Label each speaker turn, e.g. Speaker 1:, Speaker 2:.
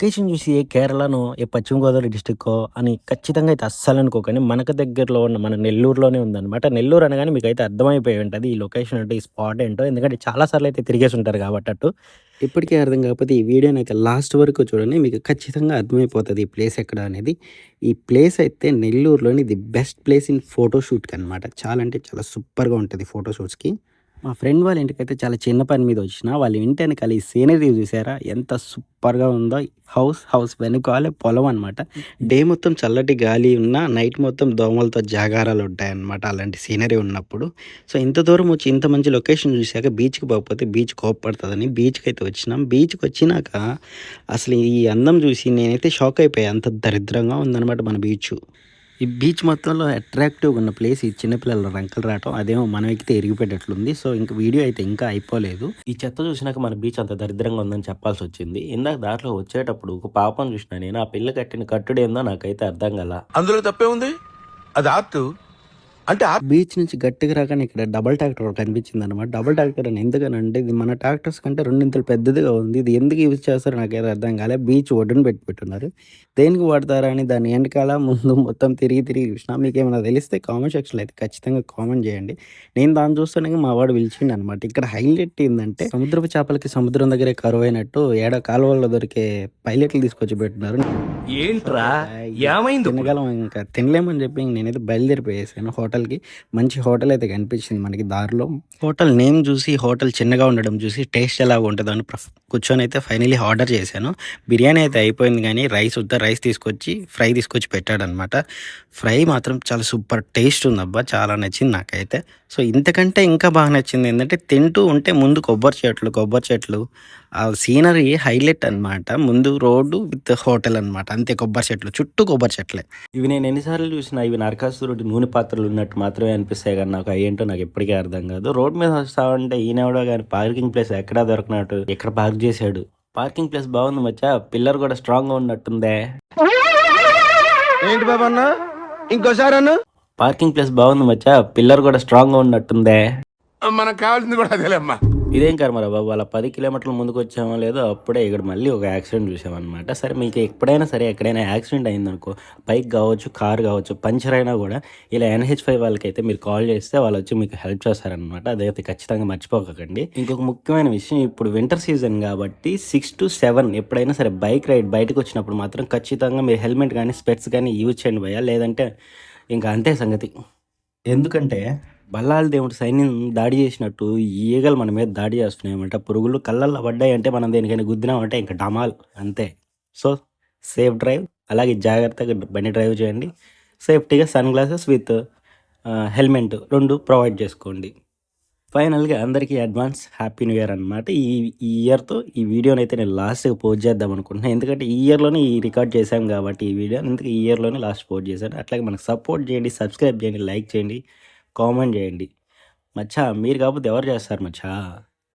Speaker 1: Location చూసి ఏ కేరళనో, ఏ పశ్చిమ గోదావరి డిస్ట్రిక్కో అని ఖచ్చితంగా అయితే అస్సలు అనుకోకండి. మనకు దగ్గరలో ఉన్న మన నెల్లూరులోనే ఉందన్నమాట నెల్లూరు అనగానే మీకు అయితే అర్థమైపోయి ఉంటుంది ఈ లొకేషన్ అంటే, ఈ స్పాట్ ఏంటో. ఎందుకంటే చాలా సార్లు అయితే తిరిగేసి ఉంటారు కాబట్టి అటు. ఇప్పటికే అర్థం కాకపోతే ఈ వీడియోనైతే లాస్ట్ వరకు చూడండి. మీకు ఖచ్చితంగా అర్థమైపోతుంది ఈ ప్లేస్ ఎక్కడ అనేది. ఈ ప్లేస్ అయితే నెల్లూరులోని ది బెస్ట్ ప్లేస్ ఇన్ ఫోటోషూట్కి అనమాట. చాలా అంటే చాలా సూపర్‌గా ఉంటుంది ఫోటోషూట్స్కి మా ఫ్రెండ్ వాళ్ళ ఇంటికైతే చాలా చిన్న పని మీద వచ్చిన. వాళ్ళ ఇంటి వెనకాల ఈ సీనరీ చూసారా? ఎంత సూపర్‌గా ఉందో. హౌస్, హౌస్ వెనుకాలే పొలం అనమాట. డే మొత్తం చల్లటి గాలి ఉన్నా, నైట్ మొత్తం దోమలతో జాగారాలు ఉంటాయన్నమాట. అలాంటి సీనరీ ఉన్నప్పుడు. సో, ఇంత దూరం వచ్చి ఇంత మంచి లొకేషన్ చూసాక బీచ్‌కి పోకపోతే బీచ్ బీచ్కి అయితే వచ్చినాం. బీచ్‌కి వచ్చినాక అసలు ఈ అందం చూసి నేనైతే షాక్ అయిపోయాను అంత దరిద్రంగా ఉందన్నమాట మన బీచ్ ఈ బీచ్ మొత్తంలో అట్రాక్టివ్‌గా ఉన్న ప్లేస్ ఈ చిన్న పిల్లల రంకలు రావటం. అదేమో మనం ఎక్కితే ఇరిగిపోయేటట్లుంది. సో, ఇంక వీడియో అయితే ఇంకా అయిపోలేదు. ఈ చెత్త చూసినాక మన బీచ్ అంత దరిద్రంగా ఉందని చెప్పాల్సొచ్చింది. ఇందాక దాంట్లో వచ్చేటప్పుడు ఒక పాపను చూసినా నేను. ఆ పిల్ల కట్టిన కట్టుడేందో నాకైతే అర్థం కాలా.
Speaker 2: అందులో తప్పే ఉంది అది ఆర్ట్ అంటే ఆర్ట్
Speaker 1: బీచ్ నుంచి గట్టిగా రాగానే ఇక్కడ డబుల్ ట్రాక్టర్ ఒకటి కనిపించిందనమాట. డబుల్ ట్రాక్టర్ అని ఎందుకనంటే ఇది మన ట్రాక్టర్స్ కంటే రెండింతలు పెద్దదిగా ఉంది. ఇది ఎందుకు యూజ్ చేస్తారో నాకైతే అర్థం కాలే. బీచ్ ఒడ్డున పెట్టి పెట్టున్నారు. దేనికి వాడతారా అని దాని వెనకాల, ముందు మొత్తం తిరిగి తిరిగి చూసినా. మీకేమైనా తెలిస్తే కామెంట్ సెక్షన్‌లో అయితే ఖచ్చితంగా కామెంట్ చేయండి. నేను దాన్ని చూస్తుండగా మా వాడు పిలిచిండనమాట. ఇక్కడ హైలైట్ ఏందంటే సముద్రపు చేపలకి సముద్రం దగ్గరే కరువైనట్టు ఏడ కాలువల్లో దొరికే పైలట్లు తీసుకొచ్చి పెట్టినారు.
Speaker 2: ఏంట్రా ఏమైంది
Speaker 1: తినగలం ఇంకా తినలేమని చెప్పి ఇంక నేనైతే బయలుదేరిపోయేసాను హోటల్‌కి. మంచి హోటల్ అయితే కనిపించింది మనకి దారిలో. హోటల్ నేమ్ చూసి, హోటల్ చిన్నగా ఉండడం చూసి టేస్ట్ ఎలా ఉంటుందో అని కూర్చొని అయితే ఫైనలీ ఆర్డర్ చేశాను. బిర్యానీ అయితే అయిపోయింది కానీ రైస్ వద్ద రైస్ తీసుకొచ్చి ఫ్రై తీసుకొచ్చి పెట్టాడనమాట. ఫ్రై మాత్రం చాలా సూపర్ టేస్ట్ ఉందబ్బా! చాలా నచ్చింది నాకైతే. సో, ఇంతకంటే ఇంకా బాగా నచ్చింది ఏంటంటే తింటూ ఉంటే ముందు కొబ్బరి చెట్లు, కొబ్బరి చెట్లు ఆ సీనరీ హైలైట్ అనమాట. ముందు రోడ్డు విత్ హోటల్ అనమాట. అంతే కొబ్బరి చెట్లు. చుట్టూ కొబ్బరి చెట్లే. ఇవి నేను ఎన్ని సార్లు చూసినా ఇవి నరకాసురుడి నూనె పాత్రలు ఉన్నట్టు మాత్రమే అనిపిస్తాయి గానీ నాకు అయ్యేంటో నాకు ఎప్పటికీ అర్థం కాదు. రోడ్ మీద వస్తా ఉంటే ఈయనెవడో గాని పార్కింగ్ ప్లేస్ ఎక్కడా దొరకనట్టు ఇక్కడ పార్క్ చేశాడు. పార్కింగ్ ప్లేస్ బాగుంది మచ్చా. పిల్లర్ కూడా స్ట్రాంగ్‌గా ఉన్నట్టుందే.
Speaker 2: ఏంటి బాబా అన్న ఇంకోసారి అన్న
Speaker 1: పార్కింగ్ ప్లేస్ బాగుంది మచ్చా. పిల్లర్ కూడా స్ట్రాంగ్‌గా ఉన్నట్టుందే.
Speaker 2: మనకు కావాల్సింది కూడా అదేలేమ్మా
Speaker 1: ఇదేం కర్మరా బాబు! అలా పది కిలోమీటర్ల ముందుకు వచ్చామో లేదో అప్పుడే ఇక్కడ మళ్ళీ ఒక యాక్సిడెంట్ చూసామన్నమాట. సరే మీకు ఎప్పుడైనా సరే ఎక్కడైనా యాక్సిడెంట్ అయిందనుకో బైక్ కావచ్చు, కార్ కావచ్చు పంచర్ అయినా కూడా ఇలా ఎన్హెచ్ ఫైవ్ వాళ్ళకైతే మీరు కాల్ చేస్తే వాళ్ళు వచ్చి మీకు హెల్ప్ చేస్తారనమాట. అదైతే ఖచ్చితంగా మర్చిపోకండి. ఇంకొక ముఖ్యమైన విషయం ఇప్పుడు వింటర్ సీజన్ కాబట్టి 6-7 ఎప్పుడైనా సరే బైక్ రైడ్ బయటకు వచ్చినప్పుడు మాత్రం ఖచ్చితంగా మీరు హెల్మెట్ కానీ, స్పెట్స్ కానీ యూజ్ చేయండి భయ్యా. లేదంటే ఇంకా అంతే సంగతి. ఎందుకంటే బల్లాల దేవుడి సైన్యం దాడి చేసినట్టు ఈగలు మన మీద దాడి చేస్తున్నాయన్నమాట. పురుగులు కళ్ళల్లో పడ్డాయంటే మనం దేనికైనా గుద్దినామంటే ఇంకా డమాల్ అంతే. సో, సేఫ్ డ్రైవ్ అలాగే జాగ్రత్తగా బండి డ్రైవ్ చేయండి. సేఫ్టీగా సన్ గ్లాసెస్ విత్ హెల్మెట్ రెండు ప్రొవైడ్ చేసుకోండి. ఫైనల్‌గా అందరికీ అడ్వాన్స్ హ్యాపీ న్యూ ఇయర్ అనమాట. ఈ ఈ ఇయర్‌తో ఈ వీడియోనైతే నేను లాస్ట్‌గా పోస్ట్ చేద్దాం అనుకుంటున్నాను ఎందుకంటే ఈ ఇయర్‌లోనే ఈ రికార్డ్ చేశాం కాబట్టి ఈ వీడియో అందుకే ఈ ఇయర్‌లోనే లాస్ట్ పోస్ట్ చేశాను. అట్లాగే మనకు సపోర్ట్ చేయండి, సబ్స్క్రైబ్ చేయండి, లైక్ చేయండి, కామెంట్ చేయండి. మచ్చా మీరు కాకపోతే ఎవరు చేస్తారు మచ్చా?